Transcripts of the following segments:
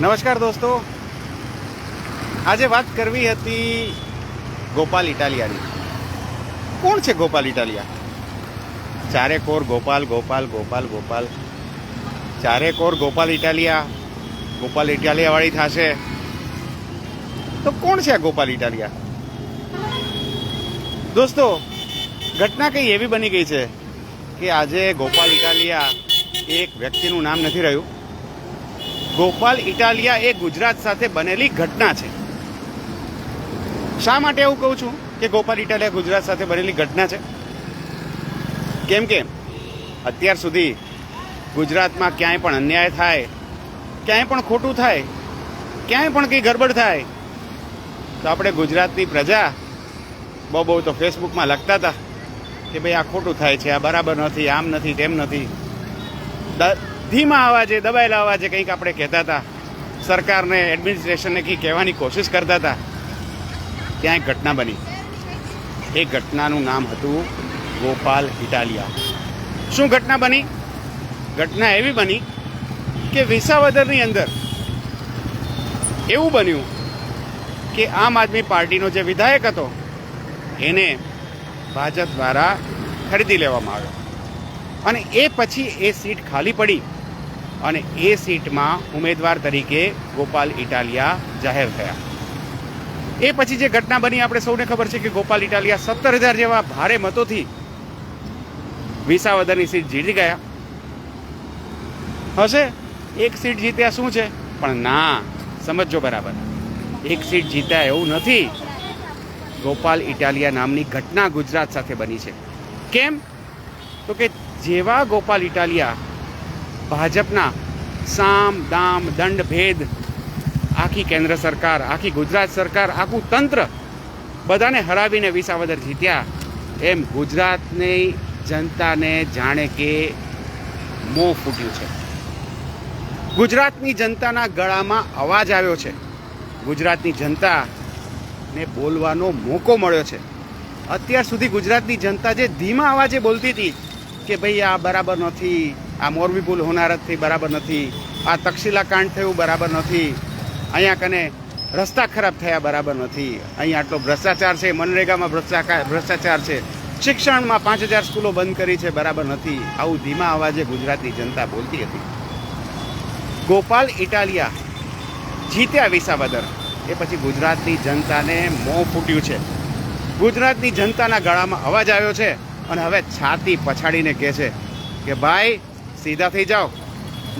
નમસ્કાર દોસ્તો. આજે વાત કરવી હતી ગોપાલ ઇટાલિયાની. કોણ છે ગોપાલ ઇટાલિયા? ચારે કોર ગોપાલ ગોપાલ ગોપાલ ગોપાલ. ચારે કોર ગોપાલ ઇટાલિયા. ગોપાલ ઇટાલિયાવાળી થશે. તો કોણ છે આ ગોપાલ ઇટાલિયા? દોસ્તો, ઘટના કંઈ એવી બની ગઈ છે કે આજે ગોપાલ ઇટાલિયા એક વ્યક્તિનું નામ નથી રહ્યું? ગોપાલ ઇટાલિયા એ ગુજરાત સાથે બનેલી ઘટના છે. શા માટે એવું કહું છું કે ગોપાલ ઇટાલિયા ગુજરાત સાથે બનેલી ઘટના છે? કેમ કે અત્યાર સુધી ગુજરાતમાં ક્યાંય પણ અન્યાય થાય, ક્યાંય પણ ખોટું થાય, ક્યાંય પણ કંઈ ગડબડ થાય, તો આપણે ગુજરાતની પ્રજા બહુ બહુ તો ફેસબુકમાં લખતા હતા કે ભાઈ આ ખોટું થાય છે, આ બરાબર નથી, આમ નથી, તેમ નથી. ધીમા અવાજે, દબાયેલા અવાજે કંઈક આપણે કહેતા હતા. સરકારને એડમિનિસ્ટ્રેશનને કંઈક કહેવાની કોશિશ કરતા હતા. ત્યાં એક ઘટના બની. એ ઘટનાનું નામ હતું ગોપાલ ઇટાલિયા શું ઘટના બની? ઘટના એવી બની કે વિસાવદરની અંદર એવું બન્યું કે આમ આદમી પાર્ટીનો જે વિધાયક હતો, એને ભાજપ દ્વારા ખરીદી લેવામાં આવ્યો. અને એ પછી એ સીટ ખાલી પડી. અને એ સીટમાં ઉમેદવાર તરીકે ગોપાલ ઇટાલિયા જાહેર થયા. એ પછી જે ઘટના બની, આપણે સૌને ખબર છે કે ગોપાલ ઇટાલિયા સત્તર હજાર જેવા ભારે મતોથી વિસાવદરની સીટ જીતી ગયા. હશે? એક સીટ જીત્યા શું છે? પણ ના સમજો બરાબર. એક સીટ જીત્યા એવું નથી. ગોપાલ ઇટાલિયા નામની ઘટના ગુજરાત સાથે બની છે. કેમ? તો કે જેવા ગોપાલ ઇટાલિયા ભાજપના સામ, દામ, દંડ, ભેદ, આખી કેન્દ્ર સરકાર, આખી ગુજરાત સરકાર, આખું તંત્ર બધાને હરાવીને વિસાવદર જીત્યા. એમ ગુજરાતની જનતાને જાણે કે મોં ફૂટ્યું છે. ગુજરાતની જનતાના ગળામાં અવાજ આવ્યો છે. ગુજરાતની જનતાને બોલવાનો મોકો મળ્યો છે. અત્યાર સુધી ગુજરાતની જનતા જે ધીમા અવાજે બોલતી હતી કે ભાઈ આ બરાબર નથી આ મોરબી પુલ હોનારતથી બરાબર નથી. આ તક્ષિલા કાંડ થયું બરાબર નથી. અહીંયા કને રસ્તા ખરાબ થયા બરાબર નથી. અહીંયા આટલો ભ્રષ્ટાચાર છે, મનરેગામાં ભ્રષ્ટાચાર ભ્રષ્ટાચાર છે. શિક્ષણમાં પાંચ હજાર સ્કૂલો બંધ કરી છે, બરાબર નથી. આવું ધીમા અવાજે ગુજરાતની જનતા બોલતી હતી. ગોપાલ ઇટાલિયા જીત્યા વિસાવદર. એ પછી ગુજરાતની જનતાને મોં ફૂટ્યું છે. ગુજરાતની જનતાના ગળામાં અવાજ આવ્યો છે અને હવે છાતી પછાડીને કહે છે કે, ભાઈ સીધા થઈ જાઓ.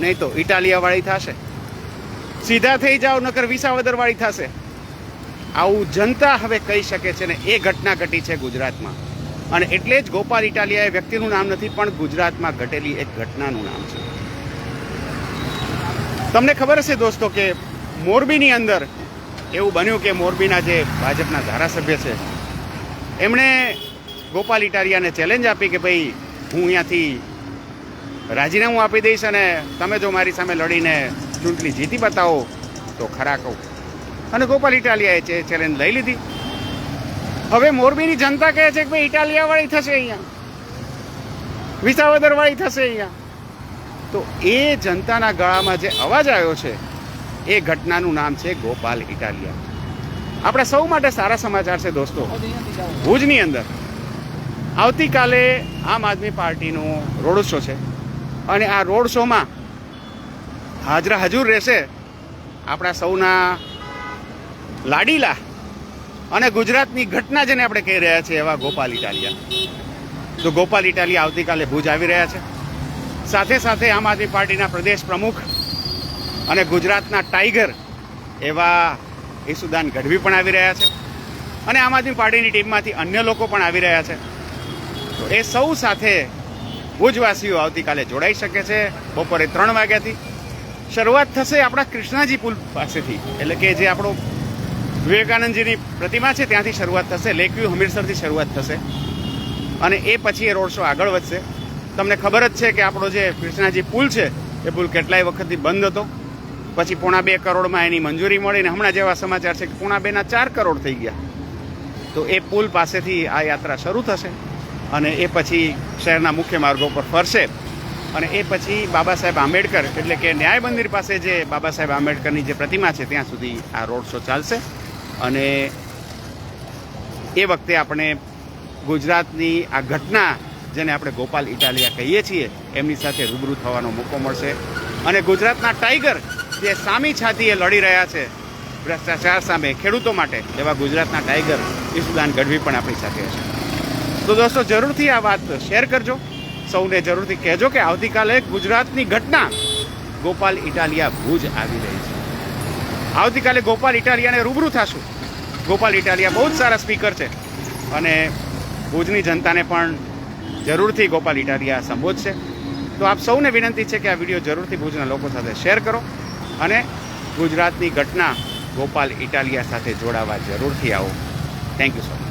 નહીં તો ઇટાલિયાવાળી થશે. સીધા થઈ જાઓ, નકર વિસાવદરવાળી થશે. આવું જનતા હવે કહી શકે છે ને એ ઘટના ઘટી છે ગુજરાતમાં. અને એટલે જ ગોપાલ ઇટાલિયા એ વ્યક્તિનું નામ નથી, પણ ગુજરાતમાં ઘટેલી એક ઘટનાનું નામ છે. તમને ખબર હશે દોસ્તો કે મોરબીની અંદર એવું બન્યું કે મોરબીના જે ભાજપના ધારાસભ્ય છે, એમણે ગોપાલ ઇટાલિયાને ચેલેન્જ આપી કે ભાઈ, હું અહીંયાથી રાજીનામું આપી દઈશ અને તમે જો મારી સામે લડીને ચૂંટણી જીતી બતાવો, તો ખરા કહું. અને ગોપાલ ઇટાલિયાએ છે ચેલેન્જ લઈ લીધી. હવે મોરબીની જનતા કહે છે કે ભાઈ ઇટાલિયાવાળી થશે અહીંયા. વિસાવદરવાળી થશે અહીંયા. તો એ જનતાના ગળામાં જે અવાજ આવ્યો છે, એ ઘટનાનું નામ છે ગોપાલ ઇટાલિયા. આપણા સૌ માટે સારા સમાચાર છે દોસ્તો. ભુજની અંદર. આવતીકાલે આમ આદમી પાર્ટીનો રોડ શો છે. અને આ રોડ શોમાં હાજરા હજુર રહેશે આપણા સૌના લાડીલા અને ગુજરાતની ઘટના જેને આપણે કહી રહ્યા છીએ એવા ગોપાલ ઇટાલિયા. તો ગોપાલ ઇટાલિયા આવતીકાલે ભુજ આવી રહ્યા છે. સાથે સાથે આમ આદમી પાર્ટીના પ્રદેશ પ્રમુખ અને ગુજરાતના ટાઈગર એવા ઈસુદાન ગઢવી પણ આવી રહ્યા છે. અને આમ આદમી પાર્ટીની ટીમમાંથી અન્ય લોકો પણ આવી રહ્યા છે. તો એ સૌ સાથે ભુજવાસીઓ આવતીકાલે જોડાઈ શકે છે બપોરે ત્રણ વાગ્યાથી. શરૂઆત થશે આપણા કૃષ્ણાજી પુલ પાસેથી. એટલે કે જે આપણો વિવેકાનંદજીની પ્રતિમા છે ત્યાંથી શરૂઆત થશે, લેકવ્યુ હમીરસરથી શરૂઆત થશે. અને એ પછી એ રોડ શો આગળ વધશે. તમને ખબર જ છે કે આપણો જે કૃષ્ણાજી પુલ છે, એ પુલ કેટલાય વખતથી બંધ હતો. પછી પોણા બે કરોડમાં એની મંજૂરી મળી ને હમણાં જેવા સમાચાર છે કે પોણા બેના ચાર કરોડ થઈ ગયા. તો એ પુલ પાસેથી આ યાત્રા શરૂ થશે. અને એ પછી શહેરના મુખ્ય માર્ગો પર ફરશે. અને એ પછી બાબા સાહેબ આંબેડકર એટલે કે ન્યાય મંદિર પાસે જે બાબા સાહેબ આંબેડકરની જે પ્રતિમા છે, ત્યાં સુધી આ રોડ શો ચાલશે. અને એ વખતે આપણે ગુજરાતની આ ઘટના જેને આપણે ગોપાલ ઇટાલિયા કહીએ છીએ, એમની સાથે રૂબરૂ થવાનો મોકો મળશે. અને ગુજરાતના ટાઈગર જે સામી છાતીએ લડી રહ્યા છે, ભ્રષ્ટાચાર સામે ખેડૂતો માટે, એવા ગુજરાતના ટાઈગર ઈસુદાન ગઢવી પણ આપણી સાથે હશે. તો દોસ્તો, જરૂરથી આ વાત શેર કરજો. સૌને જરૂરથી કહેજો કે આવતીકાલે ગુજરાતની ઘટના ગોપાલ ઇટાલિયા ભુજ આવી રહી છે. આવતીકાલે ગોપાલ ઇટાલિયાને રૂબરૂ થશું. ગોપાલ ઇટાલિયા બહુ જ સારા સ્પીકર છે અને ભુજની જનતાને પણ જરૂરથી ગોપાલ ઇટાલિયા સંબોધશે. તો આપ સૌને વિનંતી છે કે આ વીડિયો જરૂરથી ભુજના લોકો સાથે શેર કરો અને ગુજરાતની ઘટના ગોપાલ ઇટાલિયા સાથે જોડાવા જરૂરથી આવો. Thank you so much